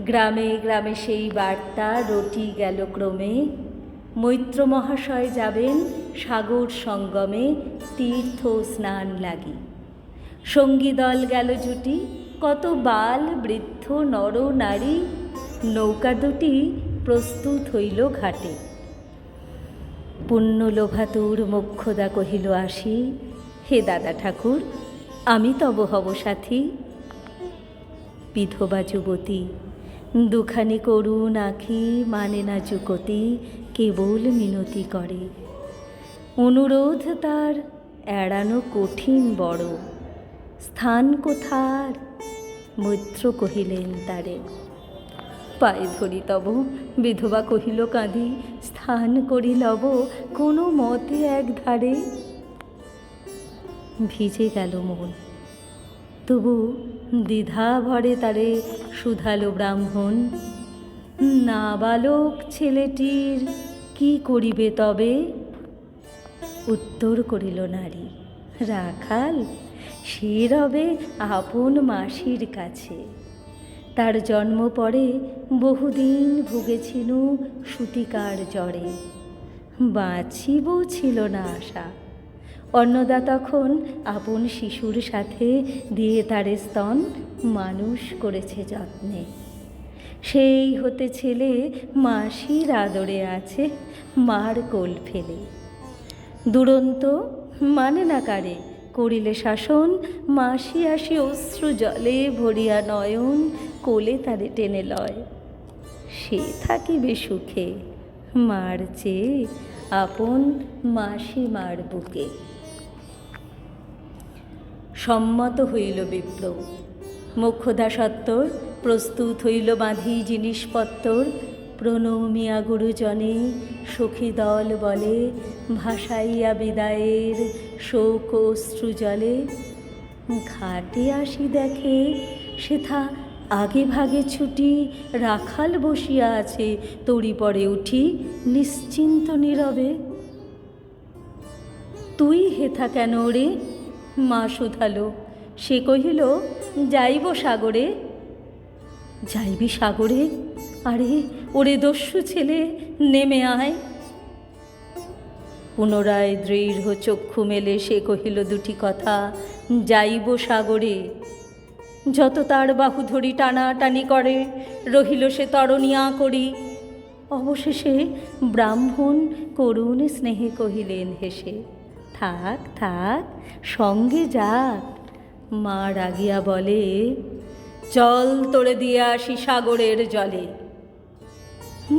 গ্রামে গ্রামে সেই বার্তা রটি গেল ক্রমে। মৈত্র মহাশয় যাবেন সাগর সঙ্গমে তীর্থ স্নান লাগি। সঙ্গী দল গেল জুটি, কত বাল, বৃদ্ধ, নর, নারী, নৌকা দুটি প্রস্তুত হইল ঘাটে। পুণ্যলোভাতুর মোক্ষদা কহিল, আসি, হে দাদা ঠাকুর, আমি তব হব সাথী। বিধবা যুবতী দুখানি করুণ আখি মানে না যুকতি কেবল মিনতি করে। অনুরোধ তার এড়ানো কঠিন বড়। স্থান কোথার? মৈত্র কহিলেন তারে। পায়ে ধরি তব, বিধবা কহিল কাঁদি, স্থান করি লব কোনো মতে এক ধারে ভিজে গেল মন। তবু দ্বিধা ভরে তারে শুধালো ব্রাহ্মণ। নাবালক ছেলেটির কি করিবে তবে? উত্তর করিল নারী, রাখাল, সে রবে আপন মাসির কাছে। তার জন্ম পরে বহুদিন ভুগেছিল সুতিকার জ্বরে। বাঁচিব ছিল না আশা অন্নদা তখন আপন শিশুর সাথে দিয়ে তারে স্তন মানুষ করেছে যত্নে। সেই হতে ছেলে মাসির আদরে আছে, মার কোল ফেলে। দুরন্ত মানে না কারে, করিলে শাসন, মাসি আসি অশ্রু জলে ভরিয়া নয়ন, কোলে তারে টেনে লয়। সে থাকিবে সুখে, মার চেয়ে আপন মাসি মার বুকে। সম্মত হইল বিপ্লব। মোক্ষদা সত্তর প্রস্তুত হইল বাঁধি জিনিসপত্তর। প্রণমিয়া গুরুজনে সখী দল বলে, ভাসাইয়া বিদায়ের শোক অশ্রু জলে। ঘাটে আসি দেখে সেথা আগে ভাগে ছুটি, রাখাল বসিয়া আছে, তড়ি পরে উঠি নিশ্চিন্ত নীরবে। তুই হেথা কেন রে? মা শুধালো। সে কহিল, যাইব সাগরে? যাইবি সাগরে? আরে, ওরে দস্যু ছেলে, নেমে আয়। পুনরায় দৃঢ় চক্ষু মেলে সে কহিল দুটি কথা, যাইব সাগরে। যত তার বাহু ধরি টানা টানি করে, রহিল সে তরণিয়া করি অবশেষে ব্রাহ্মণ করুণ স্নেহে কহিলেন হেসে থাক থাক, সঙ্গে যাক। মা রাগিয়া বলে, চল তোরে দিয়ে আসি সাগরের জলে।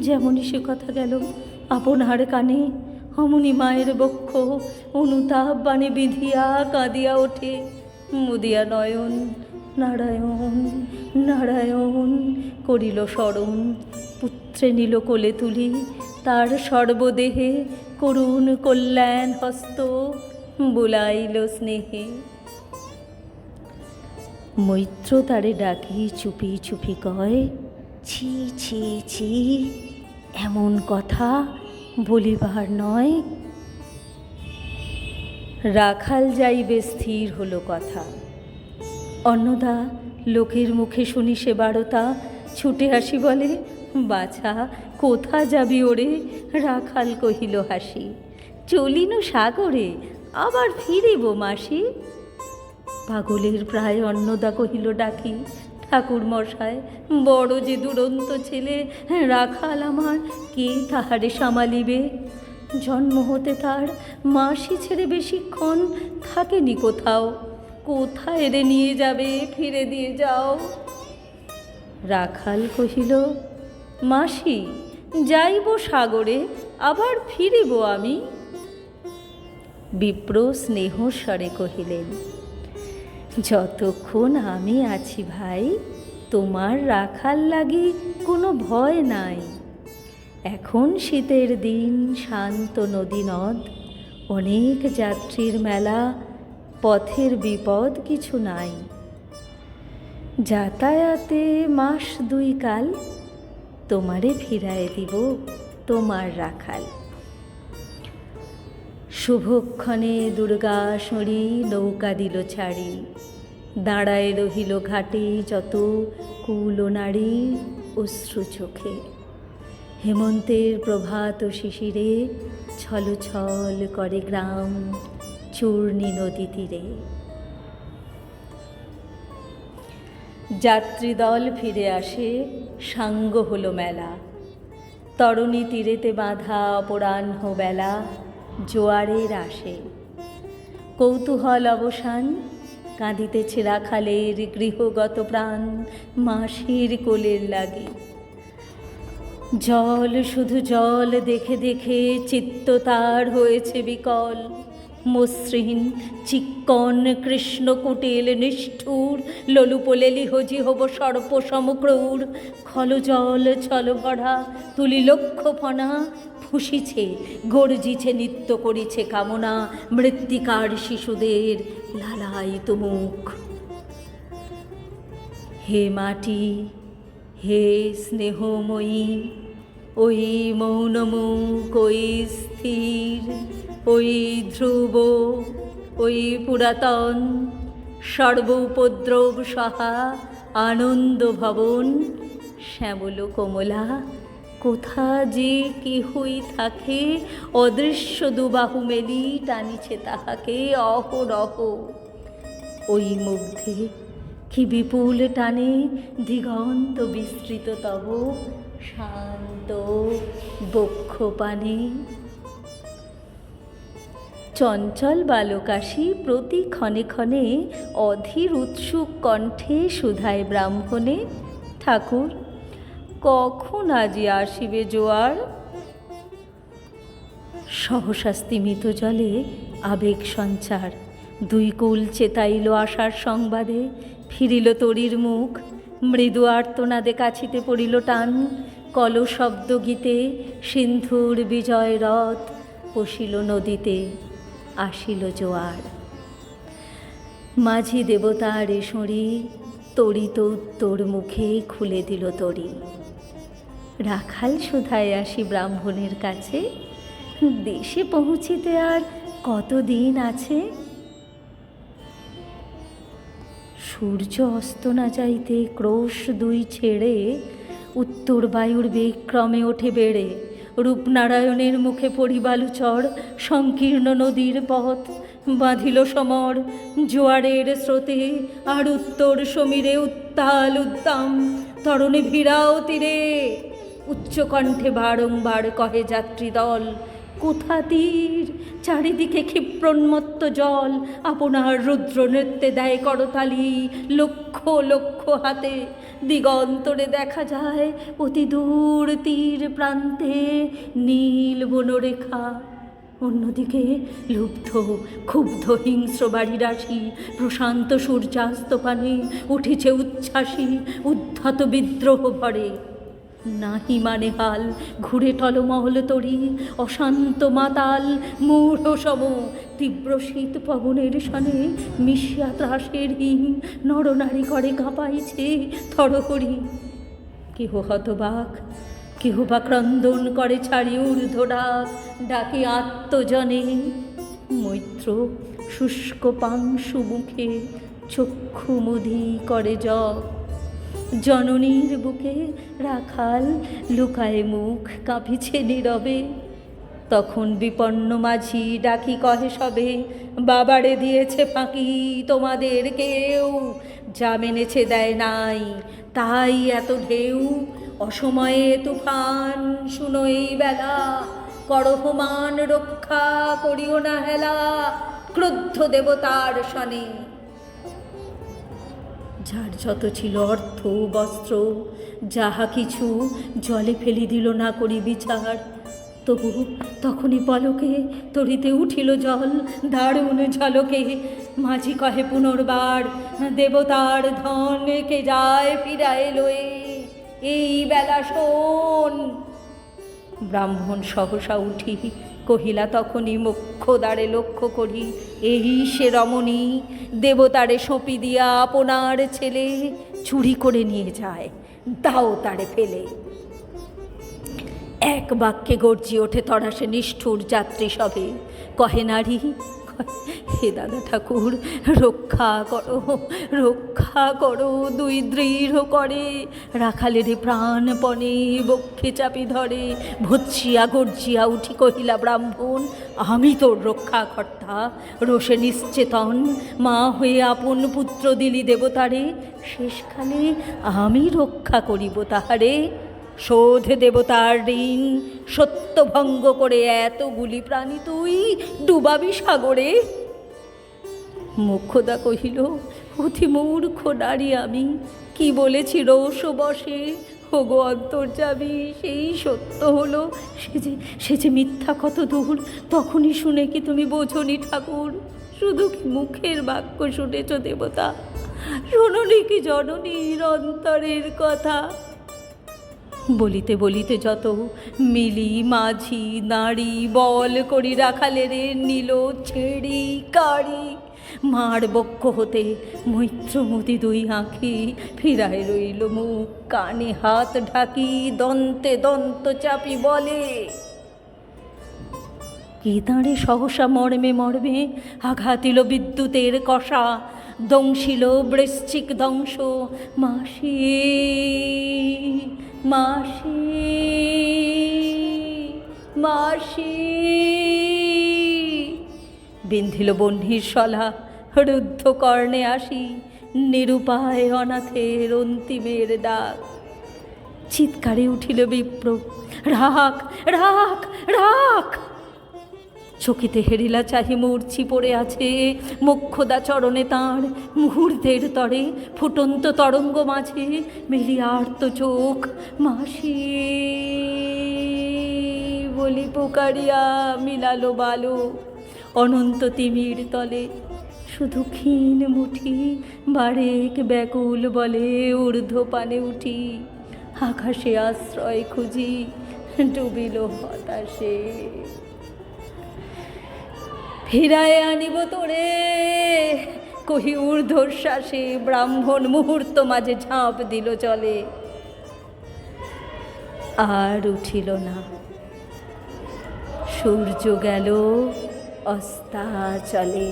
যেমনই সে কথা গেল, আপনার কানে অমনি মায়ের বক্ষ অনুতাপ বাণে বিধিয়া কাঁদিয়া ওঠে। মুদিয়া নয়ন, নারায়ণ নারায়ণ করিল স্মরণ পুত্রে নিল কোলে তুলি, তার সর্বদেহে করুণ কল্যাণ হস্ত বুলাইল স্নেহে। মৈত্র তারে ডাকি চুপি চুপি কয়, ছি ছি ছি, এমন কথা বলিবার নয়। রাখাল যাইবে স্থির হলো কথা। অন্নদা লোকের মুখে শুনি সে বারতা, ছুটে আসি বলে, বাছা কোথা যাবি ওরে? রাখাল কহিল হাসি। চলিনু সাগরে, আবার ফিরিব মাসি? পাগলের প্রায় অন্নদা কহিল, ডাকি, ঠাকুর মশায় বড় যে দুরন্ত ছেলে, রাখাল আমার, কে তাহারে সামালিবে? জন্ম হতে তার মাসি ছেড়ে বেশিক্ষণ থাকেনি কোথাও। কোথায় রে নিয়ে যাবে, ফিরে দিয়ে যাও? রাখাল কহিল, মাসি যাইব সাগরে, আবার ফিরিব আমি? বিপ্র স্নেহস্বরে কহিলেন, যতক্ষণ আমি আছি ভাই, তোমার রাখার লাগি কোনো ভয় নাই। এখন শীতের দিন, শান্ত নদী নদ, অনেক যাত্রীর মেলা, পথের বিপদ কিছু নাই। যাতায়াতে মাস দুই কাল তোমারে ফিরায় দিব তোমার রাখাল। শুভক্ষণে দুর্গা সঁড়ি নৌকা দিল ছাড়ি। দাঁড়ায় রহিল ঘাটে যত কুল নারী অশ্রু চোখে। হেমন্তের প্রভাত শিশিরে ছল ছল করে গ্রাম চূর্ণী নদী তীরে। যাত্রীদল ফিরে আসে, সাঙ্গ হলো মেলা। তরণী তীরেতে বাঁধা অপরাহ্ন বেলা, জোয়ারের আসে। কৌতূহল অবসান, কাঁদিতেছে রাখালের গৃহগত প্রাণ, মাসির কোলের লাগে। জল, শুধু জল দেখে দেখে চিত্ত তার হয়েছে বিকল। মসৃণ চিক্কন কৃষ্ণ কুটিল নিষ্ঠুর লোলুপলেলি হজি হব সর্প সমক্রূর খল জল ছল ভরা তুলি লক্ষ ফনা ফুসিছে, গর্জিছে, নৃত্য করিছে কামনা মৃত্তিকার শিশুদের লালায়িত মুখ। হে মাটি, হে স্নেহময়ী, ওই মৌনমুখ, ওই স্থির। ওই ধ্রুব, ওই পুরাতন সর্ব উপদ্রব সহা আনন্দ ভবন শ্যামল কমলা, কোথা যে কেহই থাকে, অদৃশ্য দুবাহু মেলি টানিছে তাহাকে অহরহ। ওই মুগ্ধে কি বিপুল টানে দিগন্ত বিস্তৃত তব, শান্ত বক্ষ পানে চঞ্চল বালকাশী প্রতি ক্ষণে ক্ষণে অধীর উৎসুক কণ্ঠে সুধায় ব্রাহ্মণে, ঠাকুর, কখন আজি আসিবে জোয়ার? সহসা স্তিমিত জলে আবেগ সঞ্চার, দুই কুল চেতাইল আশার সংবাদে ফিরিল তরির মুখ, মৃদু আর্তনাদে কাছিতে পড়িল টান কল শব্দ গীতে সিন্ধুর বিজয় রথ পশিল নদীতে। আসিল জোয়ার। মাঝি দেবতার এসরি তরিত উত্তর মুখে খুলে দিল তরি। রাখাল সুধায় আসি ব্রাহ্মণের কাছে, দেশে পৌঁছিতে আর কতদিন আছে? সূর্য অস্ত না যাইতে ক্রোশ দুই ছেড়ে উত্তর বায়ুর বেগ ক্রমে ওঠে বেড়ে। রূপনারায়ণের মুখে পরিবালু চর, সংকীর্ণ নদীর পথ, বাঁধিল সমর, জোয়ারের স্রোতে আর উত্তর সমীরে উত্তাল উদ্দাম, তরণে ভিড়াও তীরে। উচ্চকণ্ঠে বারংবার কহে যাত্রীদল কোথা তীর? চারিদিকে ক্ষিপ্রোন্মত্ত জল। আপনার রুদ্র নৃত্যে দেয় করতালি লক্ষ লক্ষ হাতে। দিগন্তরে দেখা যায় অতি দূর তীর প্রান্তে নীল বনরেখা। অন্যদিকে লুব্ধ, ক্ষুব্ধ হিংস্র বাড়ি রাশি প্রশান্ত সূর্যাস্ত পানে উঠেছে উচ্ছ্বাসী, উদ্ধত বিদ্রোহ ভরে। নাহি মানে হাল, ঘুরে টলমহল তরি, অশান্ত মাতাল মূঢ় সম তীব্র শীত পবনের সনে মিশিয়া ত্রাসের হিম নরনারী করে কাঁপাইছে থরহরি। কেহ হতবাক, কেহ বা ক্রন্দন করে ছাড়ি ঊর্ধ্বরা ডাকে আত্মজনে। মৈত্র, শুষ্ক পাংশু মুখে চক্ষু মুদি করে জপ। জননীর বুকে রাখাল লুকায় মুখ কাঁপিছে নীরবে। তখন বিপন্ন মাঝি ডাকি কহে সবে, বাবারে দিয়েছে ফাঁকি তোমাদের কেউ, যা মেনেছে দেয় নাই তাই এত ঢেউ। অসময়ে তুফান, শুনো এই বেলা করহমান রক্ষা করিও না হেলা, ক্রুদ্ধ দেবতার শনে। যার যত ছিল অর্থ, বস্ত্র, যাহা কিছু জলে ফেলি দিল না করি বিচার, তবু তখনই পলকে তরিতে উঠিল জল, দারুণ ঝলকে। মাঝি কহে, পুনর্বার দেবতার ধন কে যায় ফিরায় লয়ে? এই বেলা শোন। ব্রাহ্মণ সহসা উঠি কহিলা, তখনই মুখ্য দ্বারে লক্ষ্য করি, এই সে রমণী দেবতারে সঁপি দিয়া আপনার ছেলে চুরি করে নিয়ে যায়। দাও তারে ফেলে। এক বাক্যে গর্জি ওঠে তরাসে নিষ্ঠুর যাত্রী সবে। কহে, নারী হে দাদা ঠাকুর, রক্ষা করো রক্ষা করো দুই দৃঢ় করে। রাখালের প্রাণপণে বক্ষে চাপি ধরে ভৎসিয়া গর্জিয়া উঠি কহিলা, ব্রাহ্মণ, আমি তোর রক্ষাকর্তা। রোষে নিশ্চেতন, মা হয়ে আপন পুত্র দিলি দেবতারে। শেষকালে আমি রক্ষা করিব তাহারে। শোধ দেবতার ঋণ, সত্যভঙ্গ করে এতগুলি প্রাণী তুই ডুবাবি সাগরে? মুখ্যদা কহিল, অতি মূর্খ নারী আমি, কি বলেছি রৌষ বসে হোগো অন্তর্যামী, সেই সত্য হলো, সে যে সে যে মিথ্যা কত দূর, তখনই শুনে কি তুমি বোঝনি ঠাকুর? শুধু কি মুখের বাক্য শুনেছ দেবতা? শোনি কি জননীর অন্তরের কথা? বলিতে বলিতে যত মিলি, মাঝি নাড়ি বল করি রাখালে রে নিল ছেড়ি কাড়ি। মার বক্ষ হতে মৈত্র মৈত্রমতি দুই আঁখি ফিরায় রইল মুখ কানে হাত ঢাকি দন্তে দন্ত চাপি বলে। কি দাঁড়ে সহসা মর্মে মর্মে আঘাতিল বিদ্যুতের কষা, দংশিল বৃশ্চিক দংশ মাসি মাসি মাসি। বিন্ধিল বহ্নির শলা, রুদ্ধ কর্ণে আসি, নিরুপায় অনাথের অন্তিমের ডাক। চিৎকারে উঠিল বিপ্র রাখ রাখ রাখ চকিতে হেরিলা চাহি মূর্ছি পড়ে আছে। মোক্ষদা চরণে তাঁর মুহূর্তের তরে, ফুটন্ত তরঙ্গ মাঝে মেলি আর্ত চোখ মাসি। বলি, পোকারিয়া, মিলালো বালো, অনন্ত তিমির তলে, শুধু ক্ষীণ মুঠি বারেক ব্যাকুল বলে ঊর্ধ্ব পানে উঠি, আকাশে আশ্রয় খুঁজি ডুবিল হতাশে। ফিরায় আনিব তোরে। কহি ঊর্ধ্বশ্বাসে ব্রাহ্মণ মুহূর্ত মাঝে ঝাঁপ দিল চলে আর উঠিল না। সূর্য গেল অস্তা চলে